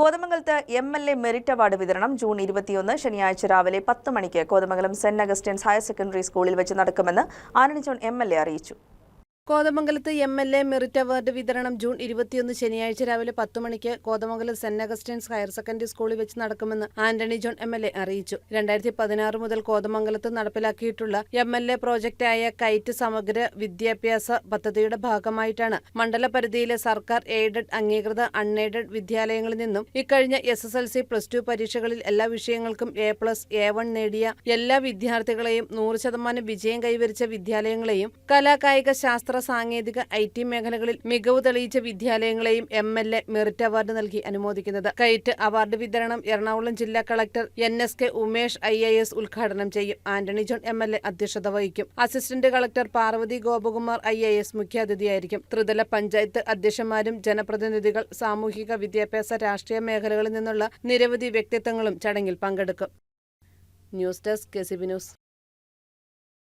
കോതമംഗലത്ത് M L A merit award വിതരണം June ഇരുപത്തിയൊന്ന് ശനിയാഴ്ച രാവിലെ പത്ത് മണിക്ക് Kothamangalam saint Augustine's higher secondary സ്കൂളിൽ വെച്ച് നടക്കുമെന്ന് ആനണി ജോൺ എം എൽ എ അറിയിച്ചു. കോതമംഗലത്ത് M L A merit award വിതരണം ജൂൺ ഇരുപത്തിയൊന്ന് ശനിയാഴ്ച രാവിലെ പത്ത് മണിക്ക് Kothamangalam saint Augustine's higher secondary സ്കൂളിൽ വെച്ച് നടക്കുമെന്ന് Antony John M L A അറിയിച്ചു. രണ്ടായിരത്തി പതിനാറ് മുതൽ കോതമംഗലത്ത് നടപ്പിലാക്കിയിട്ടുള്ള എം എൽ എ പ്രോജക്റ്റായ കൈറ്റ് സമഗ്ര വിദ്യാഭ്യാസ പദ്ധതിയുടെ ഭാഗമായിട്ടാണ് മണ്ഡല പരിധിയിലെ സർക്കാർ എയ്ഡഡ് അംഗീകൃത അൺഎയ്ഡഡ് വിദ്യാലയങ്ങളിൽ നിന്നും ഇക്കഴിഞ്ഞ S S L C plus two പരീക്ഷകളിൽ എല്ലാ വിഷയങ്ങൾക്കും എ പ്ലസ് എ വൺ നേടിയ എല്ലാ വിദ്യാർത്ഥികളെയും നൂറ് ശതമാനം വിജയം കൈവരിച്ച വിദ്യാലയങ്ങളെയും കലാകായിക ശാസ്ത്ര സാങ്കേതിക ഐ ടി മേഖലകളിൽ മികവ് തെളിയിച്ച വിദ്യാലയങ്ങളെയും M L A merit award നൽകി അനുമോദിക്കുന്നത്. കൈറ്റ് അവാർഡ് വിതരണം എറണാകുളം ജില്ലാ collector N S K Umesh I A S ഉദ്ഘാടനം ചെയ്യും. Antony John M L A അധ്യക്ഷത വഹിക്കും. Assistant collector Parvathy Gopakumar I A S മുഖ്യാതിഥിയായിരിക്കും. ത്രിതല പഞ്ചായത്ത് അധ്യക്ഷന്മാരും ജനപ്രതിനിധികൾ സാമൂഹിക വിദ്യാഭ്യാസ രാഷ്ട്രീയ മേഖലകളിൽ നിന്നുള്ള നിരവധി വ്യക്തിത്വങ്ങളും ചടങ്ങിൽ പങ്കെടുക്കും. News desk K C B news.